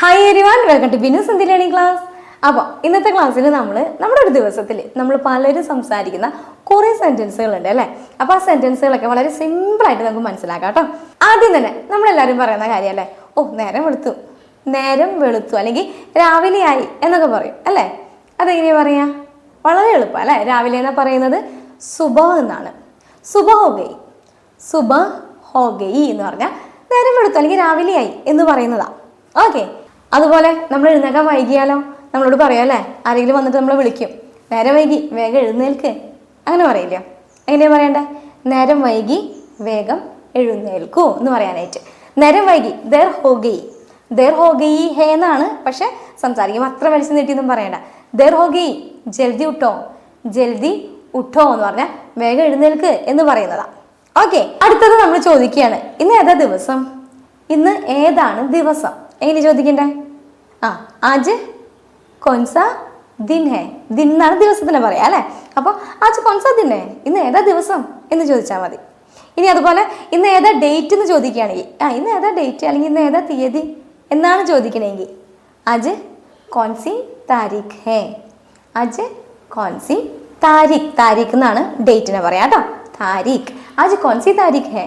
Hi everyone welcome to Binu Sandhi learning class അപ്പോൾ ഇന്നത്തെ ക്ലാസ്സിൽ നമ്മൾ നമ്മുടെ ഒരു ദിവസത്തിൽ നമ്മൾ പലരും സംസാരിക്കുന്ന കുറേ സെന്റൻസുകളുണ്ട് അല്ലേ? അപ്പോൾ ആ സെന്റൻസുകളൊക്കെ വളരെ സിമ്പിളായിട്ട് നമുക്ക് മനസ്സിലാക്കാം കേട്ടോ. ആദ്യം തന്നെ നമ്മളെല്ലാവരും പറയുന്ന കാര്യമല്ലേ ഓ നേരം വെളുത്തു. നേരം വെളുത്തു അല്ലെങ്കിൽ രാവിലെയായി എന്നൊക്കെ പറയും അല്ലേ? അതെങ്ങനെയാ പറയാ? വളരെ എളുപ്പം അല്ലേ? രാവിലെ എന്നാ പറയുന്നത്? സുബ എന്നാണ്. സുബ ഹോഗൈ. സുബ ഹോഗൈ എന്ന് പറഞ്ഞാൽ നേരം വെളുത്തു അല്ലെങ്കിൽ രാവിലെയായി എന്ന് പറയുന്നതാ. ഓക്കെ. അതുപോലെ നമ്മൾ എഴുന്നേക്കാൻ വൈകിയാലോ? നമ്മളോട് പറയാം അല്ലേ? ആരെങ്കിലും വന്നിട്ട് നമ്മളെ വിളിക്കും. നേരം വൈകി വേഗം എഴുന്നേൽക്ക്. അങ്ങനെ പറയില്ല. എങ്ങനെയാ പറയണ്ടേ? നേരം വൈകി വേഗം എഴുന്നേൽക്കൂ എന്ന് പറയാനായിട്ട്. നേരം വൈകി ദർ ഹോഗി. ദർ ഹോഗി ഹേ എന്നാണ് പക്ഷെ സംസാരിക്കുമ്പോൾ അത്ര വലിച്ചു നീട്ടിയൊന്നും പറയണ്ട. ദർ ഹോഗി ജൽദി ഉട്ടോ? ജൽദി ഉട്ടോ? എന്ന് പറഞ്ഞാൽ വേഗം എഴുന്നേൽക്ക് എന്ന് പറയുന്നതാണ് ഓക്കെ അടുത്തത് നമ്മൾ ചോദിക്കുകയാണ്. ഇന്ന് ഏതാ ദിവസം? ഇന്ന് ഏതാണ് ദിവസം? എങ്ങനെ ചോദിക്കണ്ടേ? ആ ആജ് കൊൻസ ദിൻ ദിൻ എന്നാണ് ദിവസത്തിനെ പറയാം അല്ലേ? അപ്പോൾ ആജ് കൊൻസ ദിൻ ഇന്ന് ഏതാ ദിവസം എന്ന് ചോദിച്ചാൽ മതി. ഇനി അതുപോലെ ഇന്ന് ഏതാ ഡേറ്റ് എന്ന് ചോദിക്കുകയാണെങ്കിൽ ആ ഇന്ന് ഏതാ ഡേറ്റ് അല്ലെങ്കിൽ ഇന്ന് ഏതാ തീയതി എന്നാണ് ചോദിക്കണമെങ്കിൽ ആജ് കോൺസി താരീഖ് ഹേ. ആജ് കോൺസി താരിഖ്. താരിഖ് എന്നാണ് ഡേറ്റിനെ പറയാം കേട്ടോ. താരിഖ്. ആജ് കോൺസി താരിഖ് ഹേ.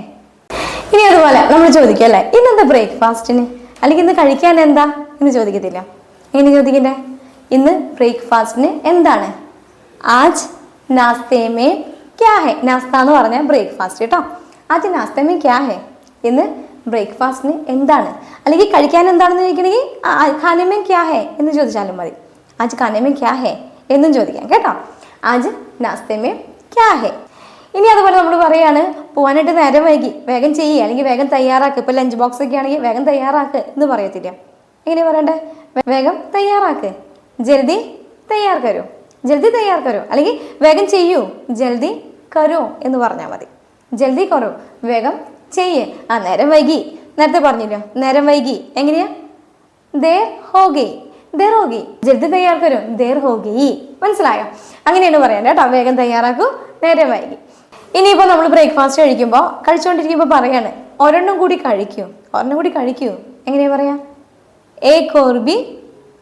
ഇനി അതുപോലെ നമ്മൾ ചോദിക്കും അല്ലേ? ഇന്നെന്താ ബ്രേക്ക്ഫാസ്റ്റിന് അല്ലെങ്കിൽ ഇന്ന് കഴിക്കാൻ എന്താ എന്ന് ചോദിക്കത്തില്ല. എങ്ങനെ ചോദിക്കണ്ടേ? ഇന്ന് ബ്രേക്ക്ഫാസ്റ്റിന് എന്താണ്? ആജ് നാസ്തേമേ ക്യാ ഹെ? നാസ്ത എന്ന് പറഞ്ഞാൽ ബ്രേക്ക്ഫാസ്റ്റ് കേട്ടോ ആജ് നാസ്തേമേ ക്യാ ഹെ? ഇന്ന് ബ്രേക്ക്ഫാസ്റ്റിന് എന്താണ്? അല്ലെങ്കിൽ കഴിക്കാൻ എന്താണെന്ന് ചോദിക്കണമെങ്കിൽ ഖാനമേ ക്യാ ഹെ? എന്ന് ചോദിച്ചാലും മതി. ആജ് ഖാനമേ ക്യാ ഹെ? എന്നും ചോദിക്കാം കേട്ടോ. ആജ് നാസ്തേമേ ക്യാ ഹെ? ഇനി അതുപോലെ നമ്മൾ പറയാണ് പോകാനായിട്ട് നേരം വൈകി വേഗം ചെയ്യുക അല്ലെങ്കിൽ വേഗം തയ്യാറാക്കുക ഇപ്പോൾ ലഞ്ച് ബോക്സ് ഒക്കെ ആണെങ്കിൽ വേഗം തയ്യാറാക്ക് എന്ന് പറയത്തില്ല. എങ്ങനെ പറയണ്ടേ? വേഗം തയ്യാറാക്ക്. ജൽദി തയ്യാർ കരോ. ജൽദി തയ്യാർ കരോ. അല്ലെങ്കിൽ വേഗം ചെയ്യൂ ജൽദി കരോ എന്ന് പറഞ്ഞാൽ മതി. ജൽദി കരോ വേഗം ചെയ്യേ. ആ നേരം വൈകി. നേരത്തെ പറഞ്ഞില്ലോ? നേരം വൈകി. എങ്ങനെയാ? ദേർ ഹോഗി ദേർ ഹോഗി. ജൽദി തയ്യാർ കരോ ദേർ ഹോഗി. മനസ്സിലായോ? അങ്ങനെയാണ് പറയാൻ കേട്ടോ. വേഗം തയ്യാറാക്കൂ നേരം വൈകി. ഇനിയിപ്പോൾ നമ്മൾ ബ്രേക്ക്ഫാസ്റ്റ് കഴിക്കുമ്പോൾ കഴിച്ചുകൊണ്ടിരിക്കുമ്പോൾ പറയാണ് ഒരെണ്ണം കൂടി കഴിക്കൂ. ഒരെണ്ണം കൂടി കഴിക്കൂ. എങ്ങനെയാ പറയാ? എ കോർബി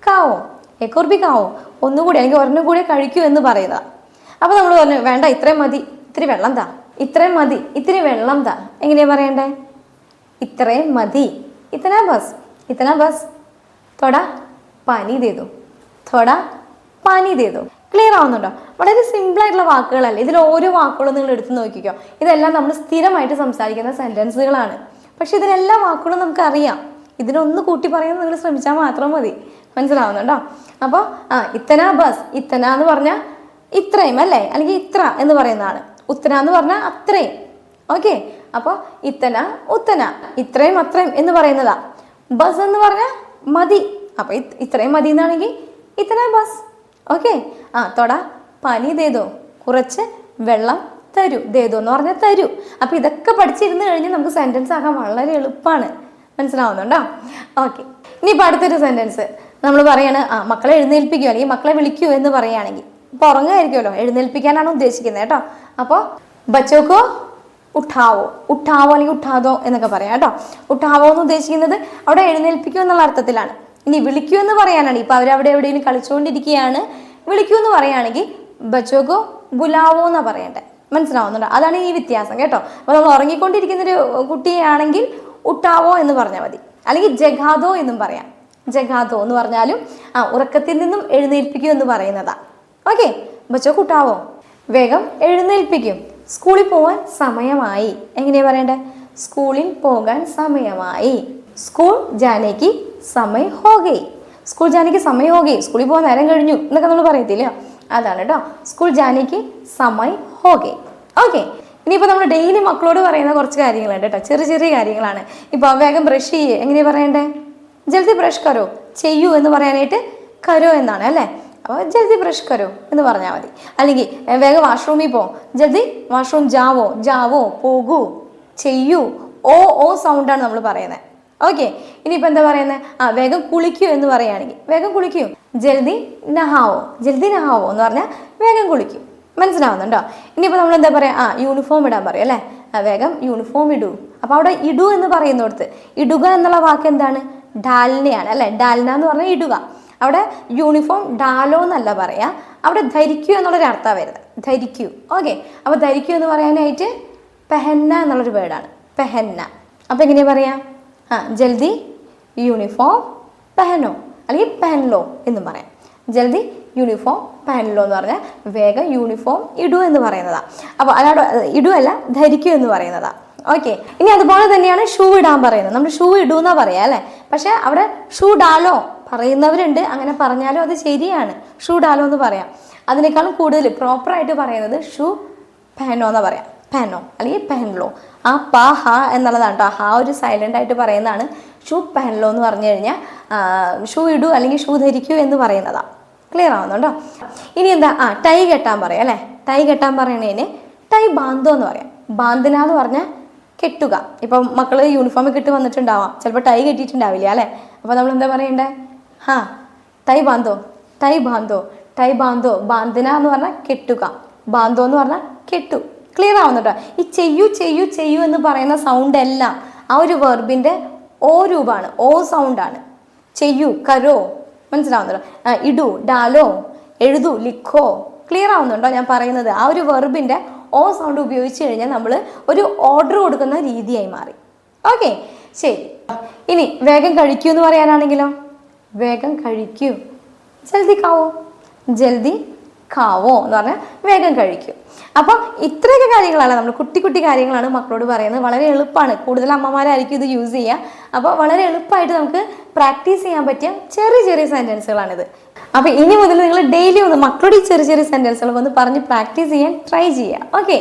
കാവോ? എ കോർബി കാവോ? ഒന്നുകൂടി അല്ലെങ്കിൽ ഒരെണ്ണം കൂടി കഴിക്കൂ എന്ന് പറയുക അപ്പോൾ നമ്മൾ പറഞ്ഞു വേണ്ട ഇത്രയും മതി. ഇത്തിരി വെള്ളം താ. ഇത്രയും മതി. ഇത്തിരി വെള്ളം താ. എങ്ങനെയാ പറയണ്ടേ? ഇത്രയും മതി. ഇത്തന ബസ്. ഇത്തന ബസ്. തൊടാ പനി ചെയ്തു. തൊടാ പനി ചെയ്തു. ക്ലിയർ ആവുന്നുണ്ടോ? വളരെ സിമ്പിൾ ആയിട്ടുള്ള വാക്കുകളല്ല? ഇതിൽ ഓരോ വാക്കുകളും നിങ്ങൾ എടുത്തു നോക്കിക്കോ. ഇതെല്ലാം നമ്മൾ സ്ഥിരമായിട്ട് സംസാരിക്കുന്ന സെന്റൻസുകളാണ് പക്ഷേ ഇതിലെല്ലാ വാക്കുകളും നമുക്കറിയാം. ഇതിനൊന്ന് കൂട്ടി പറയാൻ നിങ്ങൾ ശ്രമിച്ചാൽ മാത്രം മതി. മനസ്സിലാവുന്നുണ്ടോ? അപ്പോൾ ആ ഇത്തന ബസ് ഇത്തന എന്ന് പറഞ്ഞാൽ ഇത്രയും അല്ലേ? അല്ലെങ്കിൽ ഇത്ര എന്ന് പറയുന്നതാണ്. ഉത്തന എന്ന് പറഞ്ഞാൽ അത്രയും. ഓക്കെ? അപ്പോൾ ഇത്തന ഉത്തന ഇത്രയും അത്രയും എന്ന് പറയുന്നതാ. ബസ് എന്ന് പറഞ്ഞാൽ മതി. അപ്പോൾ ഇത് ഇത്രയും മതി എന്നാണെങ്കിൽ ഇത്തന ബസ്. ഓക്കെ. ആ തൊട. പനി ദേതോ കുറച്ച് വെള്ളം തരൂ. ദേതോ എന്ന് പറഞ്ഞാൽ തരൂ. അപ്പോൾ ഇതൊക്കെ പഠിച്ചിരുന്ന് കഴിഞ്ഞാൽ നമുക്ക് സെന്റൻസ് ആക്കാൻ വളരെ എളുപ്പമാണ് മനസ്സിലാവുന്നുണ്ടോ? ഓക്കെ. ഇനിയിപ്പോൾ അടുത്തൊരു സെന്റൻസ് നമ്മൾ പറയാണ് ആ മക്കളെ എഴുന്നേൽപ്പിക്കുക അല്ലെങ്കിൽ മക്കളെ വിളിക്കൂ എന്ന് പറയുകയാണെങ്കിൽ. ഇപ്പോൾ ഉറങ്ങുമായിരിക്കുമല്ലോ. എഴുന്നേൽപ്പിക്കാനാണ് ഉദ്ദേശിക്കുന്നത് കേട്ടോ. അപ്പോൾ ബച്ചോക്കോ? ഉഠാവോ? ഉഠാവോ അല്ലെങ്കിൽ ഉഠാതോ എന്നൊക്കെ പറയാം കേട്ടോ. ഉഠാവോ എന്ന് ഉദ്ദേശിക്കുന്നത് അവിടെ എഴുന്നേൽപ്പിക്കൂ എന്നുള്ള അർത്ഥത്തിലാണ്. ഇനി വിളിക്കൂ എന്ന് പറയാനാണ്. ഇപ്പൊ അവരവിടെ എവിടെയെങ്കിലും കളിച്ചുകൊണ്ടിരിക്കുകയാണ്. വിളിക്കൂ എന്ന് പറയുകയാണെങ്കിൽ ബച്ചോക്കോ ബുലാവോ എന്നാ പറയണ്ടേ. മനസ്സിലാവുന്നുണ്ടോ? അതാണ് ഈ വ്യത്യാസം കേട്ടോ. അപ്പോൾ നമ്മൾ ഉറങ്ങിക്കൊണ്ടിരിക്കുന്ന ഒരു കുട്ടിയാണെങ്കിൽ ഉട്ടാവോ എന്ന് പറഞ്ഞാൽ മതി. അല്ലെങ്കിൽ ജഗാദോ എന്നും പറയാം. ജഗാദോ എന്ന് പറഞ്ഞാലും ആ ഉറക്കത്തിൽ നിന്നും എഴുന്നേൽപ്പിക്കൂ എന്ന് പറയുന്നതാ. ഓക്കെ ബച്ചോ കുട്ടാവോ വേഗം എഴുന്നേൽപ്പിക്കും. സ്കൂളിൽ പോകാൻ സമയമായി. എങ്ങനെയാ പറയണ്ടേ? സ്കൂളിൽ പോകാൻ സമയമായി. സ്കൂൾ ജാനേക്ക് സമയം ഹോഗൈ. സ്കൂൾ ജാനിക്ക് സമയം ഹോഗൈ. സ്കൂളിൽ പോകാൻ നേരം കഴിഞ്ഞു എന്നൊക്കെ നമ്മൾ പറയത്തില്ല. അതാണ് കേട്ടോ സ്കൂൾ ജാനിക്ക് സമയം ഹോഗൈ. ഓക്കെ. ഇനിയിപ്പോൾ നമ്മൾ ഡെയിലി മക്കളോട് പറയുന്ന കുറച്ച് കാര്യങ്ങളുണ്ട് കേട്ടോ ചെറിയ ചെറിയ കാര്യങ്ങളാണ്. ഇപ്പോൾ വേഗം ബ്രഷ് ചെയ്യേ. എങ്ങനെയാണ് പറയണ്ടേ? ജൽദി ബ്രഷ് കരോ? ചെയ്യൂ എന്ന് പറയാനായിട്ട് കരോ എന്നാണ് അല്ലേ? അപ്പോൾ ജൽദി ബ്രഷ് കരോ എന്ന് പറഞ്ഞാൽ മതി. അല്ലെങ്കിൽ "ഏ, വേഗം വാഷ്റൂമിൽ പോ. ജൽദി വാഷ്റൂം ജാവോ? ജാവോ. പോകൂ. ചെയ്യൂ. ഓ ഓ സൗണ്ടാണ് നമ്മൾ പറയുന്നത് ഓക്കെ ഇനിയിപ്പോൾ എന്താ പറയുന്നത്? ആ വേഗം കുളിക്കൂ എന്ന് പറയുകയാണെങ്കിൽ വേഗം കുളിക്കൂ. ജൽദി നഹാവോ ജൽദി നഹാവോ എന്ന് പറഞ്ഞാൽ വേഗം കുളിക്കൂ. മനസ്സിലാവുന്നുണ്ടോ? ഇനിയിപ്പോൾ നമ്മൾ എന്താ പറയുക ആ യൂണിഫോം ഇടാൻ പറയും അല്ലേ? ആ വേഗം യൂണിഫോം ഇടൂ. അപ്പോൾ അവിടെ ഇടൂ എന്ന് പറയുന്നിടത്ത് ഇടുക എന്നുള്ള വാക്ക് എന്താണ്? ഡാലിനെയാണ് അല്ലേ? ഡാലിന എന്ന് പറഞ്ഞാൽ ഇടുക. അവിടെ യൂണിഫോം ഡാലോ എന്നല്ല പറയാ അവിടെ ധരിക്കൂ എന്നുള്ളൊരു അർത്ഥമാണ് വരുന്നത്. ധരിക്കൂ. ഓക്കെ അപ്പോൾ ധരിക്കൂ എന്ന് പറയാനായിട്ട് പെഹന്ന എന്നുള്ളൊരു വേർഡാണ് പെഹന്ന. അപ്പോൾ എങ്ങനെയാണ് പറയാ? ആ ജൽദി യൂണിഫോം പെഹനോ അല്ലെങ്കിൽ പെൻലോ എന്നും പറയാം. ജൽദി യൂണിഫോം പാനലോ എന്ന് പറഞ്ഞാൽ വേഗം യൂണിഫോം ഇടൂ എന്ന് പറയുന്നതാണ് അപ്പോൾ അല്ലാതെ ഇടൂ അല്ല ധരിക്കൂ എന്ന് പറയുന്നതാണ് ഓക്കെ ഇനി അതുപോലെ തന്നെയാണ് ഷൂ ഇടാൻ പറയുന്നത്. നമ്മൾ ഷൂ ഇടൂന്നാ പറയാ അല്ലേ? പക്ഷേ അവിടെ ഷൂ ഡാലോ പറയുന്നവരുണ്ട് അങ്ങനെ പറഞ്ഞാലും അത് ശരിയാണ്. ഷൂ ഡാലോ എന്ന് പറയാം. അതിനേക്കാളും കൂടുതൽ പ്രോപ്പറായിട്ട് പറയുന്നത് ഷൂ പാനോ എന്ന് പറയാം. പാനോ അല്ലെങ്കിൽ പെഹൻലോ ആ പ ഹ എന്നുള്ളതാണ് കേട്ടോ ആ ഒരു സൈലന്റ് ആയിട്ട് പറയുന്നതാണ് ഷൂ പാനലോ എന്ന് പറഞ്ഞു കഴിഞ്ഞാൽ ഷൂ ഇടൂ അല്ലെങ്കിൽ ഷൂ ധരിക്കൂ എന്ന് പറയുന്നതാണ് ക്ലിയർ ആവുന്നുണ്ടോ? ഇനി എന്താ? ആ ടൈ കെട്ടാൻ പറയാം അല്ലേ? ടൈ കെട്ടാൻ പറയണതിന് ടൈ ബാന്തോ എന്ന് പറയാം. ബാന്തിന എന്ന് പറഞ്ഞാൽ കെട്ടുക. ഇപ്പം മക്കൾ യൂണിഫോം കിട്ടി വന്നിട്ടുണ്ടാവാം. ചിലപ്പോൾ ടൈ കെട്ടിയിട്ടുണ്ടാവില്ല അല്ലേ? അപ്പോൾ നമ്മൾ എന്താ പറയണ്ടേ? ഹാ ടൈ ബാന്തോ ടൈ ബാന്തോ ടൈ ബാന്തോ. ബാന്തിന എന്ന് പറഞ്ഞാൽ കെട്ടുക. ബാന്തോ എന്ന് പറഞ്ഞാൽ കെട്ടു. ക്ലിയർ ആവുന്നുണ്ടോ. ഈ ചെയ്യൂ ചെയ്യൂ ചെയ്യൂ എന്ന് പറയുന്ന സൗണ്ട് എല്ലാം ആ ഒരു വെർബിന്റെ ഓ രൂപമാണ്. ഓ സൗണ്ടാണ് ചെയ്യൂ കരോ മനസ്സിലാവുന്നുണ്ടോ? ഇടു ഡാലോ എഴുതൂ ലിഖോ ക്ലിയർ ആവുന്നുണ്ടോ? ഞാൻ പറയുന്നത് ആ ഒരു വെർബിന്റെ ഓ സൗണ്ട് ഉപയോഗിച്ച് കഴിഞ്ഞാൽ നമ്മൾ ഒരു ഓർഡർ കൊടുക്കുന്ന രീതിയായി മാറി. ഓക്കെ ശരി. ഇനി വേഗം കഴിക്കൂ എന്ന് പറയാനാണെങ്കിലോ? വേഗം കഴിക്കൂ. ജൽദി കാവോ? ജൽദി കാവോ എന്ന് പറഞ്ഞാൽ വേഗം കഴിക്കൂ. അപ്പോൾ ഇത്രയൊക്കെ കാര്യങ്ങളാണ് നമ്മൾ കുട്ടി കുട്ടി കാര്യങ്ങളാണ് മക്കളോട് പറയുന്നത്. വളരെ എളുപ്പമാണ്. കൂടുതൽ അമ്മമാരായിരിക്കും ഇത് യൂസ് ചെയ്യുക അപ്പോൾ വളരെ എളുപ്പമായിട്ട് നമുക്ക് പ്രാക്ടീസ് ചെയ്യാൻ പറ്റിയ ചെറിയ ചെറിയ സെന്റൻസുകളാണിത് അപ്പോൾ ഇനി മുതൽ നിങ്ങൾ ഡെയിലി ഒന്ന് മക്കളുടെ ഈ ചെറിയ ചെറിയ സെന്റൻസുകൾ ഒന്ന് പറഞ്ഞ് പ്രാക്ടീസ് ചെയ്യാൻ ട്രൈ ചെയ്യുക ഓക്കെ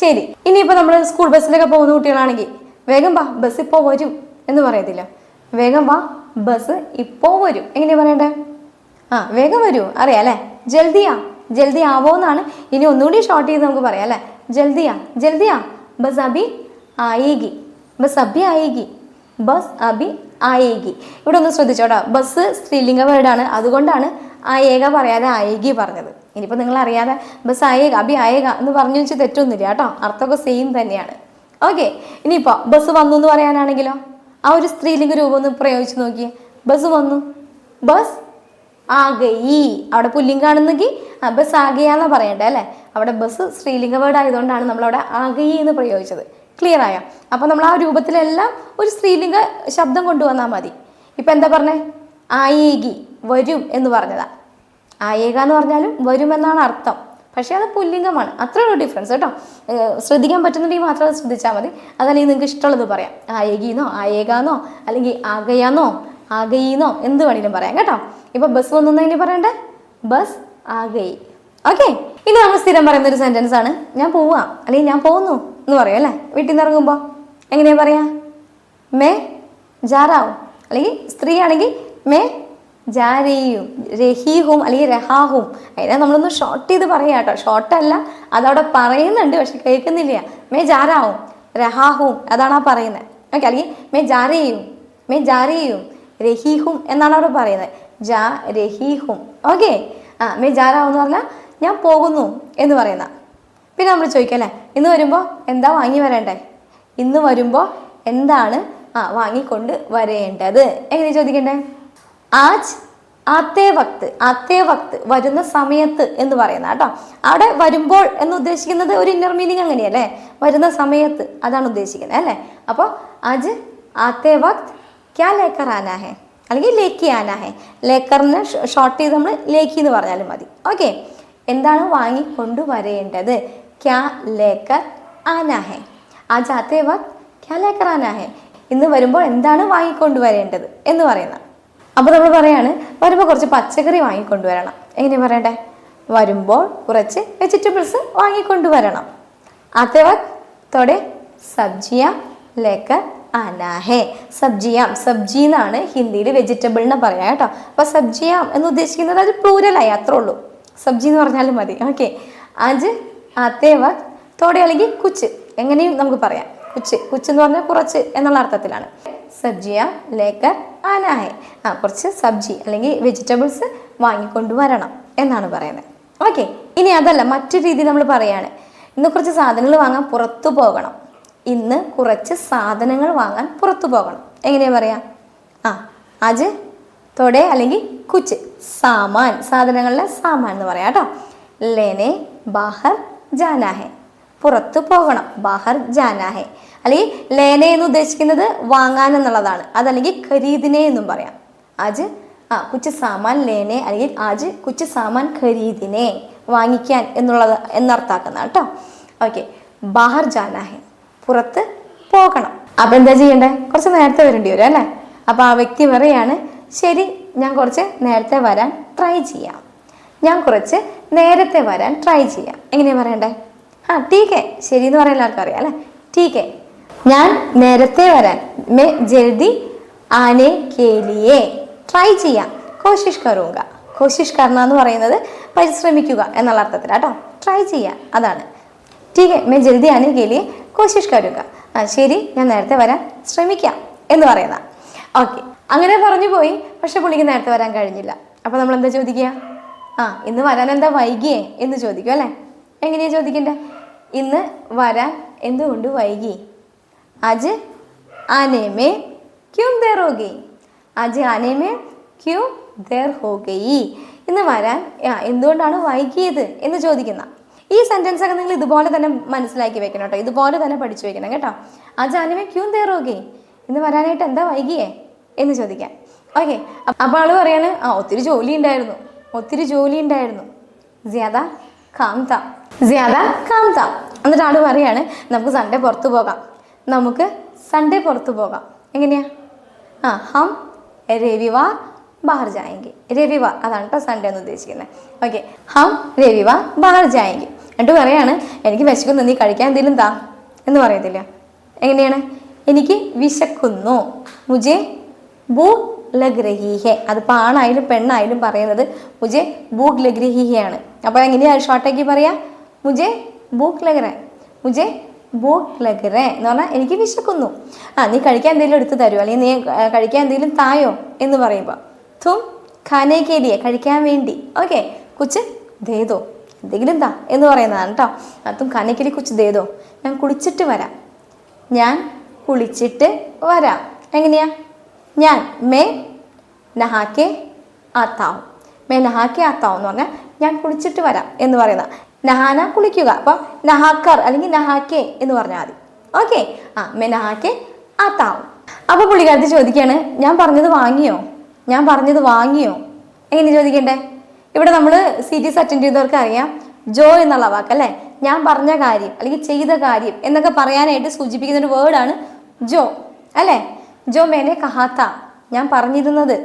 ശരി. ഇനിയിപ്പോൾ നമ്മൾ സ്കൂൾ ബസ്സിലൊക്കെ പോകുന്ന കുട്ടികളാണെങ്കിൽ വേഗം വാ ബസ് ഇപ്പോൾ വരും എന്ന് പറയത്തില്ല. വേഗം വാ ബസ് ഇപ്പോൾ വരും. എങ്ങനെയാണ് പറയണ്ടേ? ആ വേഗം വരൂ. അറിയാം അല്ലേ? ജൽദിയാ. ജൽദി ആവോ എന്നാണ് ഇനി ഒന്നുകൂടി ഷോർട്ട് ചെയ്ത് നമുക്ക് പറയാം അല്ലേ? ജൽദിയാ ജൽദിയാ. ബസ് അബി ആയേഗി. ബസ് അബി ആയേഗി. ബസ് അബി ആയേഗി. ഇവിടെ ഒന്ന് ശ്രദ്ധിച്ചോട്ടോ. ബസ് സ്ത്രീലിംഗ വേർഡാണ് അതുകൊണ്ടാണ് ആയേക പറയാതെ ആയേഗി പറഞ്ഞത്. ഇനിയിപ്പോൾ നിങ്ങൾ അറിയാതെ ബസ് ആയേക അബി ആയേക എന്ന് പറഞ്ഞു വെച്ച് തെറ്റൊന്നുമില്ല കേട്ടോ. അർത്ഥമൊക്കെ സെയിം തന്നെയാണ്. ഓക്കെ ഇനിയിപ്പോൾ ബസ് വന്നു എന്ന് പറയാനാണെങ്കിലോ? ആ ഒരു സ്ത്രീലിംഗ രൂപം ഒന്ന് പ്രയോഗിച്ച് നോക്കിയേ. ബസ് വന്നു. ബസ് ആകയി അവിടെ പുല്ലിംഗ ആണെന്നെങ്കിൽ ബസ് ആകയാന്നാ പറയണ്ടേ അല്ലേ? അവിടെ ബസ് സ്ത്രീലിംഗ വേർഡ് ആയതുകൊണ്ടാണ് നമ്മൾ അവിടെ ആകയി എന്ന് പ്രയോഗിച്ചത്. ക്ലിയർ ആയോ? അപ്പം നമ്മൾ ആ രൂപത്തിലെല്ലാം ഒരു സ്ത്രീലിംഗ ശബ്ദം കൊണ്ടുവന്നാൽ മതി. ഇപ്പം എന്താ പറഞ്ഞേ? ആയേകി വരും എന്ന് പറഞ്ഞതാ. ആയേക എന്ന് പറഞ്ഞാലും വരുമെന്നാണ് അർത്ഥം. പക്ഷേ അത് പുല്ലിംഗമാണ്. അത്രേ ഉള്ളൂ ഡിഫറൻസ് കേട്ടോ. ശ്രദ്ധിക്കാൻ പറ്റുന്നുണ്ടെങ്കിൽ മാത്രം അത് ശ്രദ്ധിച്ചാൽ മതി. അതല്ലെങ്കിൽ നിങ്ങൾക്ക് ഇഷ്ടമുള്ളത് പറയാം. ആയേകിന്നോ ആയേകാന്നോ അല്ലെങ്കിൽ ആകയാന്നോ ആകയിന്നോ? എന്ത് വേണമെങ്കിലും പറയാം കേട്ടോ. ഇപ്പൊ ബസ് വന്നു എന്നതിന് പറയണ്ടേ? ബസ് ആകയി. ഓക്കെ ഇനി നമ്മൾ സ്ഥിരം പറയുന്ന ഒരു സെന്റൻസ് ആണ്. ഞാൻ പോവാ. അല്ലെങ്കിൽ ഞാൻ പോകുന്നു എന്ന് പറയും അല്ലേ? വീട്ടിൽ നിന്ന് ഇറങ്ങുമ്പോൾ എങ്ങനെയാ പറയാ? മേ ജാറാവും അല്ലെങ്കിൽ സ്ത്രീ ആണെങ്കിൽ മേ ജാരയും രഹീഹും അല്ലെങ്കിൽ രഹാഹും. അതിനെ നമ്മളൊന്ന് ഷോർട്ട് ചെയ്ത് പറയാം കേട്ടോ. ഷോർട്ടല്ല അതവിടെ പറയുന്നുണ്ട് പക്ഷെ കേൾക്കുന്നില്ല. മേ ജാരാവും. രഹാഹും അതാണ് ആ പറയുന്നത് ഓക്കെ അല്ലെങ്കിൽ മേ ജാരയും മേ ജാരയും. രഹീഹും എന്നാണ് അവിടെ പറയുന്നത്. ജാ രഹീഹും. ഓക്കെ ആ മേ ജാരാവെന്ന് എന്ന് പറഞ്ഞാൽ ഞാൻ പോകുന്നു എന്ന് പറയുന്ന. പിന്നെ നമ്മൾ ചോദിക്കാം അല്ലേ? ഇന്ന് വരുമ്പോൾ എന്താ വാങ്ങി വരേണ്ടേ? ഇന്ന് വരുമ്പോൾ എന്താണ് ആ വാങ്ങിക്കൊണ്ട് വരേണ്ടത്? എങ്ങനെ ചോദിക്കണ്ടേ? ആജ് ആത്തേ വക്ത് ആത്തേ വക്ത് വരുന്ന സമയത്ത് എന്ന് പറയുന്ന കേട്ടോ. അവിടെ വരുമ്പോൾ എന്ന് ഉദ്ദേശിക്കുന്നത് ഒരു ഇന്നർ മീനിങ് അങ്ങനെയല്ലേ? വരുന്ന സമയത്ത് അതാണ് ഉദ്ദേശിക്കുന്നത് അല്ലേ? അപ്പോൾ ആജ് ആത്തേ വക്ത് ക്യാ ലേക്കർ आना है? അല്ലെങ്കിൽ ലേക്ക് ആനാ ഹേ ലേക്കറിന് ഷോർട്ട് ചെയ്ത് നമ്മൾ ലേക്ക് എന്ന് പറഞ്ഞാലും മതി. ഓക്കെ എന്താണ് വാങ്ങി കൊണ്ടുവരേണ്ടത് ക്യാ ലേക്കർ ആനാ ഹേ ആജ് ആത്തേ വക്ത് ക്യാ ലേക്കർ ആനാ ഹേ ഇന്ന് വരുമ്പോൾ എന്താണ് വാങ്ങിക്കൊണ്ടുവരേണ്ടത് എന്ന് പറയുന്ന. അപ്പോൾ നമ്മൾ പറയാണ് വരുമ്പോൾ കുറച്ച് പച്ചക്കറി വാങ്ങിക്കൊണ്ടുവരണം എങ്ങനെ പറയണ്ടേ? വരുമ്പോൾ കുറച്ച് വെജിറ്റബിൾസ് വാങ്ങിക്കൊണ്ടുവരണം അതവ തൊടെ സബ്ജിയ ലേക്കർ അനാഹേ സബ്ജിയാം. സബ്ജി എന്നാണ് ഹിന്ദിയിൽ വെജിറ്റബിളിനെ പറയാം കേട്ടോ. അപ്പോൾ സബ്ജിയാം എന്ന് ഉദ്ദേശിക്കുന്നത് അത് പ്ലൂരലായി അത്രേ ഉള്ളൂ. സബ്ജി എന്ന് പറഞ്ഞാലും മതി. ഓക്കെ അജ് അതേവ തോടെ അല്ലെങ്കിൽ കുച്ച്. എങ്ങനെയും നമുക്ക് പറയാം. കുച്ച്. കുച്ച് എന്ന് പറഞ്ഞാൽ കുറച്ച് എന്നുള്ള അർത്ഥത്തിലാണ്. സബ്ജിയ ലേക്കർ ആനാഹെ ആ കുറച്ച് സബ്ജി അല്ലെങ്കിൽ വെജിറ്റബിൾസ് വാങ്ങിക്കൊണ്ട് വരണം എന്നാണ് പറയുന്നത്. ഓക്കെ ഇനി അതല്ല മറ്റു രീതി നമ്മൾ പറയാണ്. ഇന്ന് കുറച്ച് സാധനങ്ങൾ വാങ്ങാൻ പുറത്തു പോകണം. ഇന്ന് കുറച്ച് സാധനങ്ങൾ വാങ്ങാൻ പുറത്തു പോകണം. എങ്ങനെയാ പറയാ? ആ അജ് തൊടെ അല്ലെങ്കിൽ കുച്ച് സാമാൻ സാധനങ്ങളിലെ സാമാൻ എന്ന് പറയാം കേട്ടോ ലേനെ ബാഹർ ജാനാഹെ പുറത്തു പോകണം ബാഹർ ജാനാഹെ. അല്ലെങ്കിൽ ലേനെ എന്ന് ഉദ്ദേശിക്കുന്നത് വാങ്ങാൻ എന്നുള്ളതാണ്. അതല്ലെങ്കിൽ ഖരീദിനെ എന്നും പറയാം. അജ് ആ കുച്ച് സാമാൻ ലേനെ അല്ലെങ്കിൽ അജ് കുച്ച് സാമാൻ ഖരീദിനെ വാങ്ങിക്കാൻ എന്നുള്ളത് എന്നർത്ഥാക്കുന്ന കേട്ടോ ഓക്കെ ബാഹർ ജാനാഹെ. പുറത്ത് പോകണം. അപ്പം എന്താ ചെയ്യണ്ടേ? കുറച്ച് നേരത്തെ വരേണ്ടി വരും അല്ലേ? അപ്പോൾ ആ വ്യക്തി പറയാണ് ശരി ഞാൻ കുറച്ച് നേരത്തെ വരാൻ ട്രൈ ചെയ്യാം. ഞാൻ കുറച്ച് നേരത്തെ വരാൻ ട്രൈ ചെയ്യാം. എങ്ങനെയാ പറയണ്ടേ? ആ ടീക്കെ ശരി എന്ന് പറയാൻ എല്ലാവർക്കും അറിയാം അല്ലേ? ടീക്കെ ഞാൻ നേരത്തെ വരാൻ മേ ജൽദി ആനെ കേലിയെ ട്രൈ ചെയ്യാം. കോശിഷ് കറൂങ്ക കോശിഷ് കർണ എന്ന് പറയുന്നത് പരിശ്രമിക്കുക എന്നുള്ള അർത്ഥത്തിലാട്ടോ ട്രൈ ചെയ്യാം. അതാണ്. ടീക്കെ മേ ജൽദി ആനെ കേലിയെ കോശിഷ് കരുക ആ ശരി ഞാൻ നേരത്തെ വരാൻ ശ്രമിക്കാം എന്ന് പറയുന്ന ഓക്കെ അങ്ങനെ പറഞ്ഞു പോയി പക്ഷെ പുള്ളിക്ക് നേരത്തെ വരാൻ കഴിഞ്ഞില്ല അപ്പോൾ നമ്മൾ എന്താ ചോദിക്കുക ആ ഇന്ന് വരാൻ എന്താ വൈകിയേ എന്ന് ചോദിക്കും അല്ലേ എങ്ങനെയാ ചോദിക്കണ്ടേ ഇന്ന് വരാൻ എന്തുകൊണ്ട് വൈകി आज आने में क्यों देर हो गई आज आने में क्यों देर हो गई ഇന്ന് വരാൻ ആ, എന്തുകൊണ്ടാണ് വൈകിയത് എന്ന് ചോദിക്കുന്ന ഈ സെന്റൻസ് ഒക്കെ നിങ്ങൾ ഇതുപോലെ തന്നെ മനസ്സിലാക്കി വെക്കണം കേട്ടോ. ഇതുപോലെ തന്നെ പഠിച്ചു വെക്കണം കേട്ടോ. ആ ആനമേ ക്യൂൻ ഗയി ഇന്ന് വരാനായിട്ട് എന്താ വൈകിയേ? എന്ന് ചോദിക്കാം. ഓക്കെ. അപ്പോൾ ആൾ പറയാണ് ആ ഒത്തിരി ജോലി ഉണ്ടായിരുന്നു ഒത്തിരി ജോലി ഉണ്ടായിരുന്നു ജ്യാദ കാംത ജ്യാദ കാംത എന്നിട്ട് ആൾ പറയാണ് നമുക്ക് സൺഡേ പുറത്തു പോകാം. നമുക്ക് സൺഡേ പുറത്തു പോകാം. എങ്ങനെയാ? ആ ഹം രവിവാർ ബാഹർ ജായെങ്കിൽ രവിവാർ അതാണ് കേട്ടോ സൺഡേ എന്ന് ഉദ്ദേശിക്കുന്നത് ഓക്കെ. ഹം രവിവാർ ബാഹർ ജായെങ്കിൽ എന്നിട്ട് പറയാണ് എനിക്ക് വിശക്കുന്നു നീ കഴിക്കാൻ എന്തെങ്കിലും താ എന്ന് പറയത്തില്ല. എങ്ങനെയാണ്? എനിക്ക് വിശക്കുന്നു. മുജെ ഭൂ ലഗ്രഹീഹെ. അതിപ്പോൾ ആണായാലും പെണ്ണായാലും പറയുന്നത് മുജെ ഭൂ ലഗ്രഹീഹയാണ്. അപ്പോൾ എങ്ങനെയാണ് ഷോർട്ടാക്കി പറയാ? മുജെ ഭൂ ലഗ്ര മുജെ ഭൂ ലഗ്ര എന്ന് പറഞ്ഞാൽ എനിക്ക് വിശക്കുന്നു. ആ നീ കഴിക്കാൻ എന്തെങ്കിലും എടുത്ത് തരുമോ അല്ലെങ്കിൽ നീ കഴിക്കാൻ എന്തെങ്കിലും തായോ? എന്ന് പറയുമ്പോൾ തും ഖാനേ കേലിയെ കഴിക്കാൻ വേണ്ടി. ഓക്കെ കുച്ച് ദേതോ എന്തെങ്കിലും താ എന്ന് പറയുന്നതാണ് കേട്ടോ അതും കനക്കിരി കുച്ച് ദേതോ ഞാൻ കുളിച്ചിട്ട് വരാം. ഞാൻ കുളിച്ചിട്ട് വരാം. എങ്ങനെയാ? ഞാൻ മേ നഹാക്കെ ആത്താവും. മേ നഹാക്കെ ആത്താവും എന്ന് പറഞ്ഞാൽ ഞാൻ കുളിച്ചിട്ട് വരാം എന്ന് പറയുന്ന. നഹാന കുളിക്കുക. അപ്പം നഹാക്കർ അല്ലെങ്കിൽ നഹാക്കെ എന്ന് പറഞ്ഞാൽ മതി. ഓക്കെ? ആ മേ നഹാക്കെ ആത്താവും. അപ്പോൾ പുള്ളിക്കാരത്തി ചോദിക്കുകയാണ് ഞാൻ പറഞ്ഞത് വാങ്ങിയോ? ഞാൻ പറഞ്ഞത് വാങ്ങിയോ? എങ്ങനെ ചോദിക്കണ്ടേ? ഇവിടെ നമ്മൾ സി ടി എസ് അറ്റൻഡ് ചെയ്തവർക്ക് അറിയാം ജോ എന്നുള്ള വാക്ക് അല്ലേ? ഞാൻ പറഞ്ഞ കാര്യം അല്ലെങ്കിൽ ചെയ്ത കാര്യം എന്നൊക്കെ പറയാനായിട്ട് സൂചിപ്പിക്കുന്ന ഒരു വേർഡാണ് ജോ അല്ലേ? ജോ മേനെ കഹാത്ത ഞാൻ പറഞ്ഞിരുന്നത്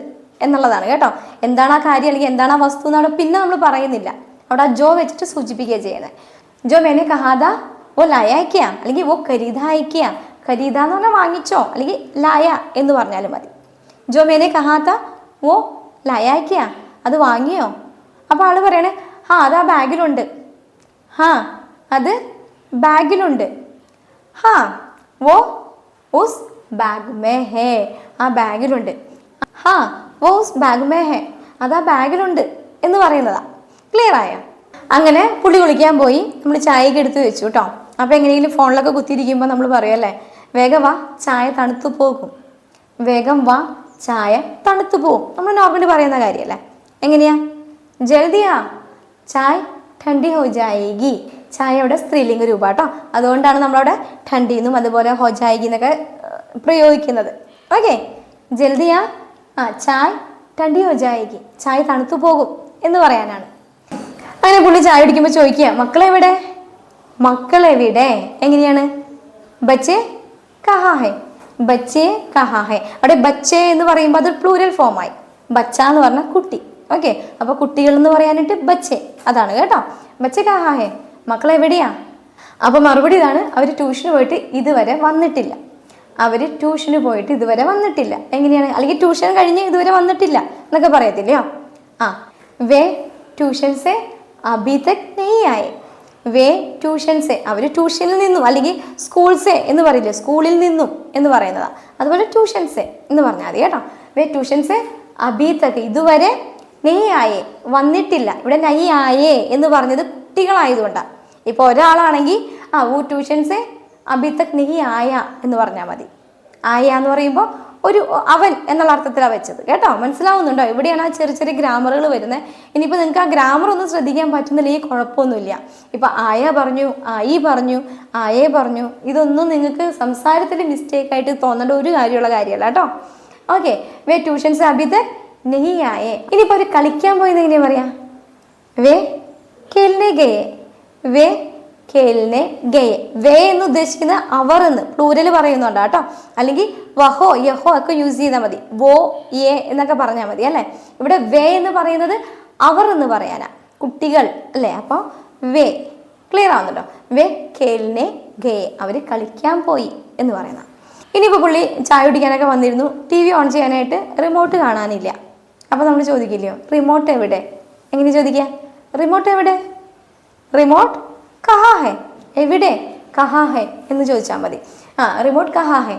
എന്നുള്ളതാണ് കേട്ടോ. എന്താണ് ആ കാര്യം അല്ലെങ്കിൽ എന്താണ് ആ വസ്തു എന്നാണ് പിന്നെ നമ്മൾ പറയുന്നില്ല. അവിടെ ആ ജോ വെച്ചിട്ട് സൂചിപ്പിക്കുക ചെയ്യുന്നത് ജോ മേനെ കഹാത ഓ ലയക്കുക അല്ലെങ്കിൽ ഓ ഖരീദ അയക്കുക ഖരീദ എന്ന് പറഞ്ഞാൽ വാങ്ങിച്ചോ അല്ലെങ്കിൽ ലയ എന്ന് പറഞ്ഞാലും മതി. ജോ മേനെ കഹാത്ത ഓ ലയക്കുക അത് വാങ്ങിയോ? അപ്പോൾ ആൾ പറയണേ ആ അത് ആ ബാഗിലുണ്ട്. ഹാ അത് ബാഗിലുണ്ട്. ഹാ വോ ഉസ് ബാഗ് മേ ഹേ ആ ബാഗിലുണ്ട്. ഹാ വോ ഉസ് ബാഗ് മേ ഹേ അത് ആ ബാഗിലുണ്ട് എന്ന് പറയുന്നതാ. ക്ലിയർ ആയ? അങ്ങനെ പുള്ളി കുളിക്കാൻ പോയി. നമ്മൾ ചായയൊക്കെ എടുത്ത് വെച്ചു കേട്ടോ. അപ്പോൾ എങ്ങനെയെങ്കിലും ഫോണിലൊക്കെ കുത്തിയിരിക്കുമ്പോൾ നമ്മൾ പറയുമല്ലേ വേഗം വാ ചായ തണുത്തു പോകും. വേഗം വാ ചായ തണുത്തു പോകും. നമ്മൾ നോർമലി പറയുന്ന കാര്യമല്ലേ എങ്ങനെയാ? ജൽദിയാ. ചായ് ഠണ്ടി ഹോ ജായേഗി ചായ അവിടെ സ്ത്രീലിംഗ രൂപാട്ടോ അതുകൊണ്ടാണ് നമ്മളവിടെ ഠണ്ടി എന്നും അതുപോലെ ഹോ ജായേഗി എന്നൊക്കെ പ്രയോഗിക്കുന്നത്. ഓക്കെ. ജൽദി ആ ചായ് ഠണ്ടി ഹോ ജായേഗി ചായ തണുത്തു പോകും എന്ന് പറയാനാണ്. അങ്ങനെ പുള്ളി ചായ കുടിക്കുമ്പോൾ ചോദിക്കുക മക്കളെവിടെ? മക്കളെവിടെ? എങ്ങനെയാണ്? ബച്ചേ കഹാഹെ. ബച്ചേ കഹാഹെ. അവിടെ ബച്ചേ എന്ന് പറയുമ്പോൾ അത് പ്ലൂരൽ ഫോമായി ബച്ച എന്ന് പറഞ്ഞാൽ കുട്ടി. ഓക്കെ അപ്പൊ കുട്ടികൾ എന്ന് പറയാനായിട്ട് ബച്ചെ. അതാണ് കേട്ടോ. ബച്ചേ കഹാ ഹെ മക്കൾ എവിടെയാ അപ്പൊ മറുപടി ഇതാണ് അവർ ട്യൂഷന് പോയിട്ട് ഇതുവരെ വന്നിട്ടില്ല. അവർ ട്യൂഷന് പോയിട്ട് ഇതുവരെ വന്നിട്ടില്ല. എങ്ങനെയാണ്? അല്ലെങ്കിൽ ട്യൂഷൻ കഴിഞ്ഞ് ഇതുവരെ വന്നിട്ടില്ല എന്നൊക്കെ പറയത്തില്ലയോ? ആ വേ ട്യൂഷൻസെ അഭിതക് നെയ്യായി വേ ട്യൂഷൻസെ അവർ ട്യൂഷനിൽ നിന്നും അല്ലെങ്കിൽ സ്കൂൾസെ എന്ന് പറയില്ലേ? സ്കൂളിൽ നിന്നും എന്ന് പറയുന്നതാ. അതുപോലെ ട്യൂഷൻസെ എന്ന് പറഞ്ഞാൽ മതി കേട്ടോ. വേ ട്യൂഷൻസെ അഭിതക് ഇതുവരെ നെയ് ആയേ വന്നിട്ടില്ല. ഇവിടെ നൈ ആയേ എന്ന് പറഞ്ഞത് കുട്ടികളായതുകൊണ്ടാണ് ഇപ്പോൾ ഒരാളാണെങ്കിൽ ആ ഊ ട്യൂഷൻസ് അഭി തക് നെയ് ആയ എന്ന് പറഞ്ഞാൽ മതി. ആയ എന്ന് പറയുമ്പോൾ ഒരു അവൻ എന്നുള്ള അർത്ഥത്തിലാണ് വെച്ചത്. കേട്ടോ? മനസ്സിലാവുന്നുണ്ടോ? എവിടെയാണ് ആ ചെറിയ ചെറിയ ഗ്രാമറുകൾ വരുന്നത്. ഇനിയിപ്പോൾ നിങ്ങൾക്ക് ആ ഗ്രാമർ ഒന്നും ശ്രദ്ധിക്കാൻ പറ്റുന്നില്ലെങ്കിൽ കുഴപ്പമൊന്നുമില്ല. ഇപ്പം ആയ പറഞ്ഞു ആയി പറഞ്ഞു ആയേ പറഞ്ഞു. ഇതൊന്നും നിങ്ങൾക്ക് സംസാരത്തിൽ മിസ്റ്റേക്ക് ആയിട്ട് തോന്നേണ്ട ഒരു കാര്യമുള്ള കാര്യമല്ല കേട്ടോ? ഓക്കെ വേ ട്യൂഷൻസ് സാബിത് നെഹി ആയേ ഇനിയിപ്പോൾ കളിക്കാൻ പോയത് എങ്ങനെയാ പറയാ? വേ കേൽനെ ഗയെ. വേ കേൽനെ ഗയെ. വേ എന്ന് ഉദ്ദേശിക്കുന്ന അവർ എന്ന് പ്ലൂരൽ പറയുന്നുണ്ട് കേട്ടോ. അല്ലെങ്കിൽ വഹോ യഹോ ഒക്കെ യൂസ് ചെയ്താൽ മതി. വോ എ എന്നൊക്കെ പറഞ്ഞാൽ മതി അല്ലേ? ഇവിടെ വേ എന്ന് പറയുന്നത് അവർ എന്ന് പറയാനാ. കുട്ടികൾ അല്ലേ? അപ്പോൾ വേ. ക്ലിയർ ആവുന്നുണ്ടോ? വേ കേൽനെ ഗയെ. അവർ കളിക്കാൻ പോയി എന്ന് പറയുന്ന. ഇനിയിപ്പോൾ പുള്ളി ചായ കുടിക്കാനൊക്കെ വന്നിരുന്നു. ടി വി ഓൺ ചെയ്യാനായിട്ട് റിമോട്ട് കാണാനില്ല. അപ്പോൾ നമ്മൾ ചോദിക്കില്ലയോ? റിമോട്ട് എവിടെ? എങ്ങനെ ചോദിക്കുക റിമോട്ട് എവിടെ? റിമോട്ട് കഹാ ഹെ എവിടെ? കഹാ ഹെ എന്ന് ചോദിച്ചാൽ മതി. ആ റിമോട്ട് കഹാ ഹെ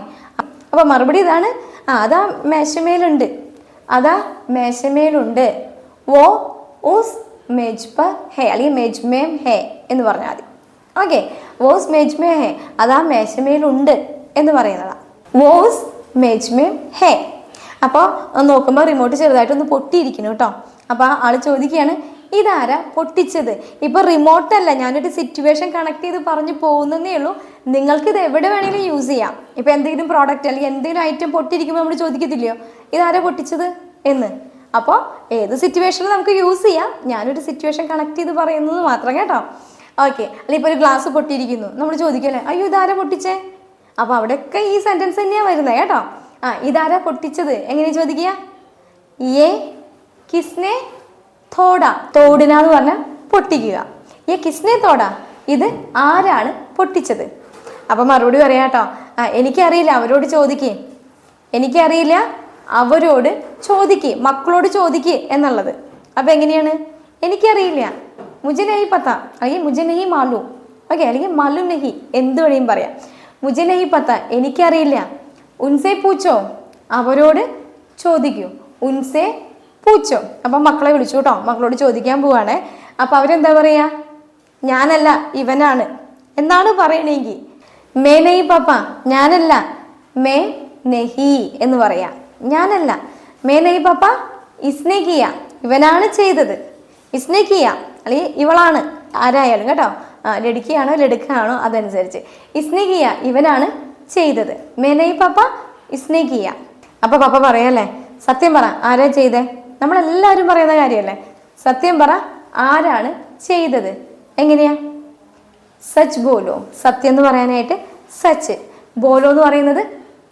അപ്പോൾ മറുപടി ഇതാണ്. ആ അതാ മേശമേലുണ്ട്. അതാ മേശമേലുണ്ട്. വോ ഊസ് മേജ് പർ ഹേ അല്ലെങ്കിൽ മേജ്മേം ഹേ എന്ന് പറഞ്ഞാൽ മതി. ഓക്കെ വോസ് മേജ്മേ ഹേ. അതാ മേശമേലുണ്ട് എന്ന് പറയുന്നതാണ് വോസ് മേജ്മേം ഹേ. അപ്പോൾ നോക്കുമ്പോൾ റിമോട്ട് ചെറുതായിട്ടൊന്ന് പൊട്ടിയിരിക്കുന്നു കേട്ടോ. അപ്പോൾ ആൾ ചോദിക്കുകയാണ് ഇതാരാ പൊട്ടിച്ചത്? ഇപ്പോൾ റിമോട്ടല്ല ഞാനൊരു സിറ്റുവേഷൻ കണക്ട് ചെയ്ത് പറഞ്ഞു പോകുന്നതേ ഉള്ളൂ. നിങ്ങൾക്ക് ഇത് എവിടെ വേണമെങ്കിലും യൂസ് ചെയ്യാം. ഇപ്പോൾ എന്തെങ്കിലും പ്രോഡക്റ്റ് അല്ലെങ്കിൽ എന്തെങ്കിലും ഐറ്റം പൊട്ടിയിരിക്കുമ്പോൾ നമ്മൾ ചോദിക്കത്തില്ലയോ? ഇതാരാ പൊട്ടിച്ചത്? എന്ന്. അപ്പോൾ ഏത് സിറ്റുവേഷനിൽ നമുക്ക് യൂസ് ചെയ്യാം. ഞാനൊരു സിറ്റുവേഷൻ കണക്ട് ചെയ്ത് പറയുന്നത് മാത്രം കേട്ടോ. ഓക്കെ അല്ലെങ്കിൽ ഇപ്പോൾ ഒരു ഗ്ലാസ് പൊട്ടിയിരിക്കുന്നു. നമ്മൾ ചോദിക്കല്ലേ അയ്യോ ഇതാരാ പൊട്ടിച്ചേ? അപ്പോൾ അവിടെയൊക്കെ ഈ സെന്റൻസ് തന്നെയാണ് വരുന്നത് കേട്ടോ. ആ ഇതാരാ പൊട്ടിച്ചത്? എങ്ങനെ ചോദിക്കുക? ഏ കിസ്നെ തോട. തോടിനാന്ന് പറഞ്ഞാൽ പൊട്ടിക്കുക. എ കിസ്നെ തോട. ഇത് ആരാണ് പൊട്ടിച്ചത്? അപ്പം മറുപടി പറയാം കേട്ടോ. ആ എനിക്കറിയില്ല അവരോട് ചോദിക്കേ. എനിക്കറിയില്ല അവരോട് ചോദിക്കേ. മക്കളോട് ചോദിക്കേ എന്നുള്ളത്. അപ്പം എങ്ങനെയാണ്? എനിക്കറിയില്ല. മുജനഹി പത്ത അല്ലെങ്കിൽ മുജനഹി മാലു. ഓക്കെ അല്ലെങ്കിൽ മലുനഹി നെഹി എന്ത് വേണേലും പറയാം. മുജനഹി പത്ത എനിക്കറിയില്ല. ഉൻസെ പൂച്ചോ? അവരോട് ചോദിക്കൂ. ഉൻസെ പൂച്ചോ? അപ്പം മക്കളെ വിളിച്ചു കേട്ടോ. മക്കളോട് ചോദിക്കാൻ പോവാണേ. അപ്പം അവരെന്താ പറയുക ഞാനല്ല ഇവനാണ്. എന്നാണ് പറയണെങ്കിൽ മേ നെയ് പപ്പ ഞാനല്ല. മേ നെഹി എന്ന് പറയാം. ഞാനല്ല. മേ നെയ് പപ്പ ഇസ്നേഹിയ. ഇവനാണ് ചെയ്തത്. ഇസ്നേഹിയ അല്ലെങ്കിൽ ഇവളാണ്. ആരായാലും കേട്ടോ. ലടുക്കിയാണോ ലടുക്കാണോ അതനുസരിച്ച്. ഇസ്നേഹിയ ഇവനാണ് ചെയ്തത്. മെനൈ പപ്പ ഇസ്നേഹിയ. അപ്പൊ പപ്പ പറയല്ലേ സത്യം പറ ആരാ ചെയ്തേ? നമ്മളെല്ലാവരും പറയുന്ന കാര്യമല്ലേ സത്യം പറ ആരാണ് ചെയ്തത്? എങ്ങനെയാ? സച്ച് ബോലോ സത്യം എന്ന് പറയാനായിട്ട് സച്ച്. ബോലോ എന്ന് പറയുന്നത്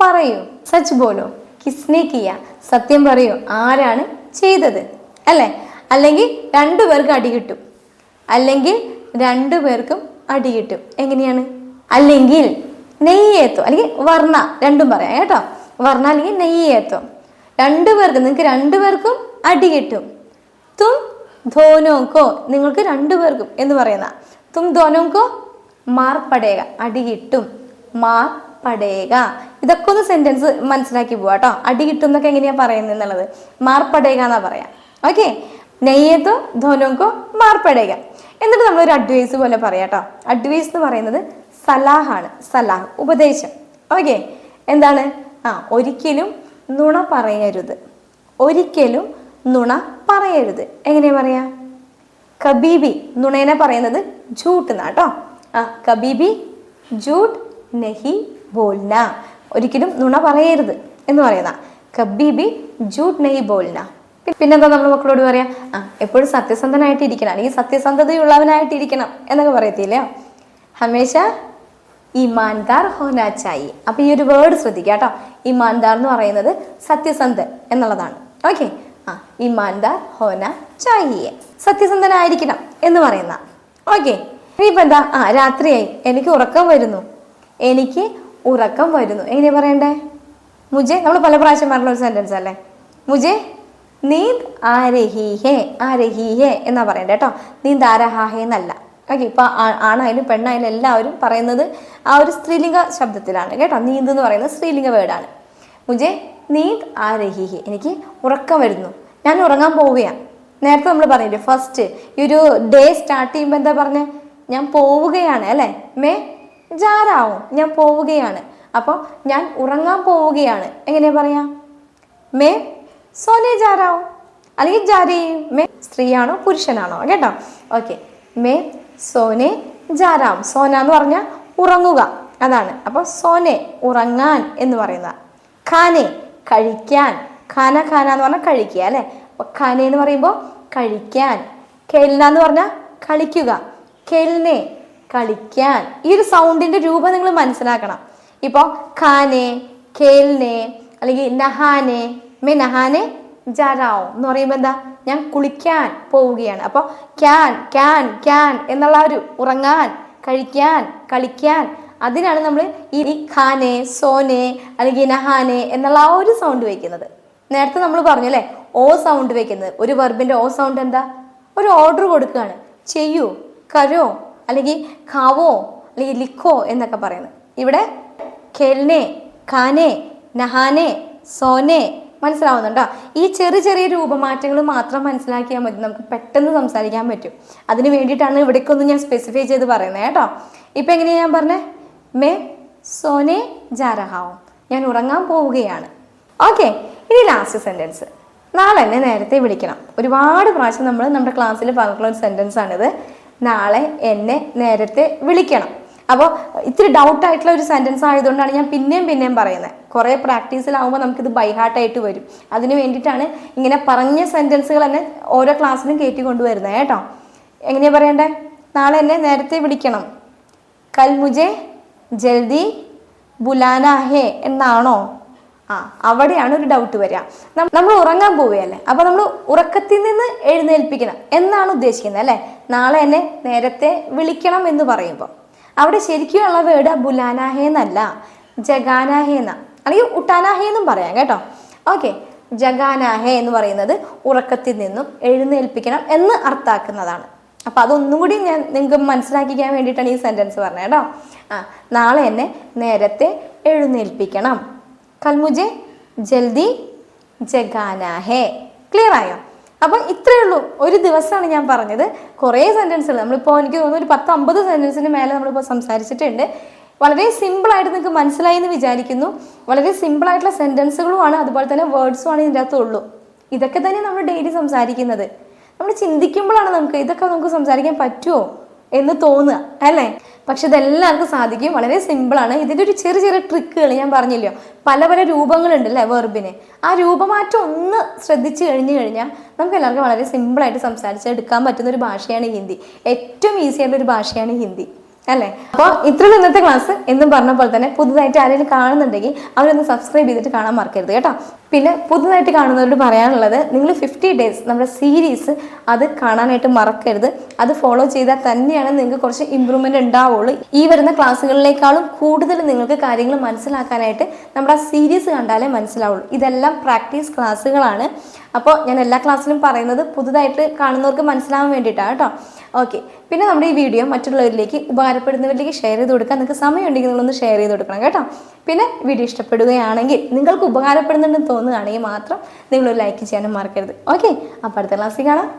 പറയൂ സച്ച് ബോലോ കിസ്നെ കിയ സത്യം പറയൂ ആരാണ് ചെയ്തത്? അല്ലേ? അല്ലെങ്കിൽ രണ്ടു പേർക്ക് അടി കിട്ടും. അല്ലെങ്കിൽ രണ്ടു പേർക്കും അടി കിട്ടും. എങ്ങനെയാണ്? അല്ലെങ്കിൽ നെയ്യേത്തോ അല്ലെങ്കിൽ വർണ രണ്ടും പറയാം കേട്ടോ. വർണ അല്ലെങ്കിൽ നെയ്യേത്വം രണ്ടു പേർക്കും നിങ്ങൾക്ക് രണ്ടു പേർക്കും അടി കിട്ടും. തും ധോനോക്കോ നിങ്ങൾക്ക് രണ്ടു പേർക്കും എന്ന് പറയുന്ന തും ധോനോക്കോ മാർ അടി കിട്ടും. മാർ പടേക ഇതൊക്കെ ഒന്ന് സെന്റൻസ് മനസ്സിലാക്കി പോവാ കേട്ടോ. അടി കിട്ടും എന്നൊക്കെ എങ്ങനെയാ പറയുന്നത് എന്നുള്ളത്. മാർ പടേക എന്നാ പറയാം. ഓക്കെ നെയ്യത്തോ ധോനോക്കോ മാർ പടേക എന്നിട്ട് നമ്മളൊരു അഡ്വൈസ് പോലെ പറയാം കേട്ടോ. അഡ്വൈസ് എന്ന് പറയുന്നത് സലാഹാണ് സലാഹ് ഉപദേശം. ഓക്കെ എന്താണ്? ആ ഒരിക്കലും നുണ പറയരുത്. ഒരിക്കലും നുണ പറയരുത്. എങ്ങനെ പറയാ? കബീബി നുണേനെ പറയുന്നത് ജൂട്ട് എന്നാട്ടോ ആ കബീബി ജൂട്ട് നഹി ബോൽന. ഒരിക്കലും നുണ പറയരുത് എന്ന് പറയുന്ന. കബീബി ജൂട്ട് നഹി ബോൽന. പിന്നെന്താ നമ്മൾ മക്കളോട് പറയാ? ആ എപ്പോഴും സത്യസന്ധനായിട്ടിരിക്കണം. അല്ലെങ്കിൽ സത്യസന്ധതയുള്ളവനായിട്ടിരിക്കണം എന്നൊക്കെ പറയത്തില്ലേ? ഹമേശ ഇമാൻദാർ ഹോനാച്ചായി ചായി. അപ്പൊ ഈ ഒരു വേർഡ് ശ്രദ്ധിക്കുക കേട്ടോ. ഇമാൻദാർ എന്ന് പറയുന്നത് സത്യസന്ധൻ എന്നുള്ളതാണ്. ഓക്കെ ആ ഇമാൻദാർ ഹോന ചായിയെ സത്യസന്ധനായിരിക്കണം എന്ന് പറയുന്ന. ഓക്കെ ഇനിയിപ്പോ എന്താ? ആ രാത്രിയായി. എനിക്ക് ഉറക്കം വരുന്നു. എനിക്ക് ഉറക്കം വരുന്നു. എങ്ങനെ പറയണ്ടേ? മുജെ നമ്മൾ പല പ്രാവശ്യം പറഞ്ഞ ഒരു സെന്റൻസ് അല്ലേ? മുജെ നീന്ത് ആ രഹി ഹേ ആ രഹി ഹേ എന്നാ പറയണ്ടേ കേട്ടോ. നീന്ത് ആരഹാഹേ എന്നല്ല. ഓക്കെ ഇപ്പൊ ആണായാലും പെണ്ണായാലും എല്ലാവരും പറയുന്നത് ആ ഒരു സ്ത്രീലിംഗ ശബ്ദത്തിലാണ്. കേട്ടോ? നീന്ത് എന്ന് പറയുന്നത് സ്ത്രീലിംഗ വേർഡാണ് മുജെ നീന്ത് ആ രഹി ഹേ എനിക്ക് ഉറക്കം വരുന്നു. ഞാൻ ഉറങ്ങാൻ പോവുകയാണ് നേരത്തെ നമ്മൾ പറഞ്ഞില്ലേ ഫസ്റ്റ് ഈ ഒരു ഡേ സ്റ്റാർട്ട് ചെയ്യുമ്പോൾ എന്താ പറഞ്ഞത് ഞാൻ പോവുകയാണ് അല്ലേ? മേ ജാരാവും ഞാൻ പോവുകയാണ്. അപ്പോൾ ഞാൻ ഉറങ്ങാൻ പോവുകയാണ്. എങ്ങനെയാ പറയാ? മേ സോനെ ജാരാവും അല്ലെങ്കിൽ ജാരി മേ സ്ത്രീയാണോ പുരുഷനാണോ? കേട്ടോ? ഓക്കെ. മേ സോനെ ജാരാം. സോന എന്ന് പറഞ്ഞാൽ ഉറങ്ങുക അതാണ് അപ്പോൾ സോനെ ഉറങ്ങാൻ എന്ന് പറയുന്ന ഖാനെ കഴിക്കാൻ. ഖാന ഖാന എന്ന് പറഞ്ഞാൽ കഴിക്കുക അല്ലേ? അപ്പോൾ ഖാനെ എന്ന് പറയുമ്പോൾ കഴിക്കാൻ. കേൽന എന്ന് പറഞ്ഞാൽ കളിക്കുക. കേൽനെ കളിക്കാൻ. ഈ ഒരു സൗണ്ടിന്റെ രൂപം നിങ്ങൾ മനസ്സിലാക്കണം. ഇപ്പോൾ ഖാനെ കേൽനെ അല്ലെങ്കിൽ നഹാനെ മെ നഹാനെ ജാരാവും എന്ന് പറയുമ്പോൾ എന്താ? ഞാൻ കുളിക്കാൻ പോവുകയാണ്. അപ്പോൾ ക്യാൻ ക്യാൻ ക്യാൻ എന്നുള്ള ഒരു ഉറങ്ങാൻ കഴിക്കാൻ കളിക്കാൻ അതിനാണ് നമ്മൾ ഈ ഖാനെ സോനെ അല്ലെങ്കിൽ നഹാനെ എന്നുള്ള ആ ഒരു സൗണ്ട് വയ്ക്കുന്നത് നേരത്തെ നമ്മൾ പറഞ്ഞു അല്ലേ? ഓ സൗണ്ട് വയ്ക്കുന്നത് ഒരു വെർബിന്റെ ഓ സൗണ്ട് എന്താ? ഒരു ഓർഡർ കൊടുക്കുകയാണ്. ചെയ്യൂ കരോ അല്ലെങ്കിൽ ഖാവോ അല്ലെങ്കിൽ ലിക്കോ എന്നൊക്കെ പറയുന്നത്. ഇവിടെ ഖേൽനെ ഖാനെ നഹാനെ സോനെ മനസ്സിലാവുന്നുണ്ടോ? ഈ ചെറിയ ചെറിയ രൂപമാറ്റങ്ങൾ മാത്രം മനസ്സിലാക്കിയാൽ മതി. നമുക്ക് പെട്ടെന്ന് സംസാരിക്കാൻ പറ്റും. അതിന് വേണ്ടിയിട്ടാണ് ഇവിടേക്കൊന്നും ഞാൻ സ്പെസിഫൈ ചെയ്ത് പറയുന്നത് കേട്ടോ. ഇപ്പം എങ്ങനെയാണ് ഞാൻ പറഞ്ഞത് മേ സോനെ ജാരഹാവും. ഞാൻ ഉറങ്ങാൻ പോവുകയാണ്. ഓക്കെ ഇനി ലാസ്റ്റ് സെന്റൻസ് നാളെ എന്നെ നേരത്തെ വിളിക്കണം. ഒരുപാട് പ്രാവശ്യം നമ്മൾ നമ്മുടെ ക്ലാസ്സിൽ പറഞ്ഞിട്ടുള്ള ഒരു സെന്റൻസ് ആണിത്. നാളെ എന്നെ നേരത്തെ വിളിക്കണം. അപ്പോൾ ഇത്തിരി ഡൗട്ടായിട്ടുള്ള ഒരു സെന്റൻസ് ആയതുകൊണ്ടാണ് ഞാൻ പിന്നെയും പിന്നെയും പറയുന്നത്. കുറേ പ്രാക്ടീസിലാവുമ്പോൾ നമുക്കിത് ബൈഹാർട്ടായിട്ട് വരും. അതിന് വേണ്ടിയിട്ടാണ് ഇങ്ങനെ പറഞ്ഞ സെന്റൻസുകൾ തന്നെ ഓരോ ക്ലാസ്സിലും കയറ്റി കൊണ്ടുവരുന്നത് കേട്ടോ. എങ്ങനെയാണ് പറയണ്ടേ? നാളെ എന്നെ നേരത്തെ വിളിക്കണം. കൽ മുജെ ജൽദി ബുലാന ഹേ എന്നാണോ? ആ അവിടെയാണ് ഒരു ഡൗട്ട് വരിക നമ്മൾ ഉറങ്ങാൻ പോവുകയല്ലേ? അപ്പോൾ നമ്മൾ ഉറക്കത്തിൽ നിന്ന് എഴുന്നേൽപ്പിക്കണം. എന്നാണ് ഉദ്ദേശിക്കുന്നത് അല്ലേ? നാളെ എന്നെ നേരത്തെ വിളിക്കണം എന്ന് പറയുമ്പോൾ അവിടെ ശരിക്കുമുള്ള വേർഡ് ബുലാനാഹേന്നല്ല എന്നല്ല ജഗാനാഹേ എന്ന അല്ലെങ്കിൽ ഉട്ടാനാഹേന്നും പറയാം കേട്ടോ. ഓക്കെ ജഗാനാഹെ എന്ന് പറയുന്നത് ഉറക്കത്തിൽ നിന്നും എഴുന്നേൽപ്പിക്കണം എന്ന് അർത്ഥാക്കുന്നതാണ് അപ്പം അതൊന്നും കൂടി ഞാൻ നിങ്ങൾക്ക് മനസ്സിലാക്കിക്കാൻ വേണ്ടിയിട്ടാണ് ഈ സെന്റൻസ് പറഞ്ഞത് കേട്ടോ. ആ നാളെ എന്നെ നേരത്തെ എഴുന്നേൽപ്പിക്കണം. കൽമുജെ ജൽദി ജഗാനാഹെ. ക്ലിയർ ആയോ? അപ്പം ഇത്രയേ ഉള്ളൂ. ഒരു ദിവസമാണ് ഞാൻ പറഞ്ഞത്. കുറേ സെന്റൻസുകൾ നമ്മളിപ്പോൾ എനിക്ക് തോന്നുന്നു ഒരു പത്ത് അമ്പത് സെന്റൻസിന് മേലെ നമ്മളിപ്പോൾ സംസാരിച്ചിട്ടുണ്ട്. വളരെ സിമ്പിളായിട്ട് നിങ്ങൾക്ക് മനസ്സിലായി എന്ന് വിചാരിക്കുന്നു. വളരെ സിമ്പിളായിട്ടുള്ള സെന്റൻസുകളുമാണ് അതുപോലെ തന്നെ വേർഡ്സുമാണ് ഇതിന്റെ അകത്തുള്ളൂ ഇതൊക്കെ തന്നെ നമ്മൾ ഡെയിലി സംസാരിക്കുന്നത്. നമ്മൾ ചിന്തിക്കുമ്പോഴാണ് നമുക്ക് ഇതൊക്കെ നമുക്ക് സംസാരിക്കാൻ പറ്റുമോ എന്ന് തോന്നുക അല്ലേ? പക്ഷെ ഇതെല്ലാവർക്കും സാധിക്കും. വളരെ സിമ്പിളാണ് ഇതിന്റെ ഒരു ചെറിയ ചെറിയ ട്രിക്കുകൾ ഞാൻ പറഞ്ഞില്ലയോ പല പല രൂപങ്ങളുണ്ട് അല്ലേ വെർബിന് ആ രൂപമാറ്റം ഒന്ന് ശ്രദ്ധിച്ചു കഴിഞ്ഞു കഴിഞ്ഞാൽ നമുക്ക് എല്ലാവർക്കും വളരെ സിമ്പിളായിട്ട് സംസാരിച്ച് എടുക്കാൻ പറ്റുന്ന ഒരു ഭാഷയാണ് ഹിന്ദി. ഏറ്റവും ഈസി ആയിട്ടുള്ള ഒരു ഭാഷയാണ് ഹിന്ദി. അല്ലേ? അപ്പോൾ ഇത്രയുള്ള ഇന്നത്തെ ക്ലാസ് എന്നും പറഞ്ഞ പോലെ തന്നെ പുതുതായിട്ട് ആരെങ്കിലും കാണുന്നുണ്ടെങ്കിൽ അവരൊന്ന് സബ്സ്ക്രൈബ് ചെയ്തിട്ട് കാണാൻ മറക്കരുത് കേട്ടോ. പിന്നെ പുതുതായിട്ട് കാണുന്നവരോട് പറയാനുള്ളത് നിങ്ങൾ ഫിഫ്റ്റി ഡേയ്സ് നമ്മുടെ സീരീസ് അത് കാണാനായിട്ട് മറക്കരുത്. അത് ഫോളോ ചെയ്താൽ തന്നെയാണ് നിങ്ങൾക്ക് കുറച്ച് ഇമ്പ്രൂവ്മെന്റ് ഉണ്ടാവുള്ളൂ. ഈ വരുന്ന ക്ലാസ്സുകളിലേക്കാളും കൂടുതൽ നിങ്ങൾക്ക് കാര്യങ്ങൾ മനസ്സിലാക്കാനായിട്ട് നമ്മുടെ ആ സീരീസ് കണ്ടാലേ മനസ്സിലാവുള്ളൂ. ഇതെല്ലാം പ്രാക്ടീസ് ക്ലാസ്സുകളാണ്. അപ്പോൾ ഞാൻ എല്ലാ ക്ലാസ്സിലും പറയുന്നത് പുതുതായിട്ട് കാണുന്നവർക്ക് മനസ്സിലാവാൻ വേണ്ടിയിട്ടാണ് കേട്ടോ. ഓക്കെ പിന്നെ നമ്മുടെ ഈ വീഡിയോ മറ്റുള്ളവരിലേക്ക് ഉപകാരപ്പെടുന്നവരിലേക്ക് ഷെയർ ചെയ്ത് കൊടുക്കാൻ നിങ്ങൾക്ക് സമയമുണ്ടെങ്കിൽ നിങ്ങളൊന്ന് ഷെയർ ചെയ്ത് കൊടുക്കണം കേട്ടോ. പിന്നെ വീഡിയോ ഇഷ്ടപ്പെടുകയാണെങ്കിൽ നിങ്ങൾക്ക് ഉപകാരപ്പെടുന്നുണ്ടെന്ന് തോന്നുകയാണെങ്കിൽ മാത്രം നിങ്ങളൊരു ലൈക്ക് ചെയ്യാനും മറക്കരുത്. ഓക്കെ അപ്പോൾ അടുത്ത ക്ലാസ്സിൽ കാണാം.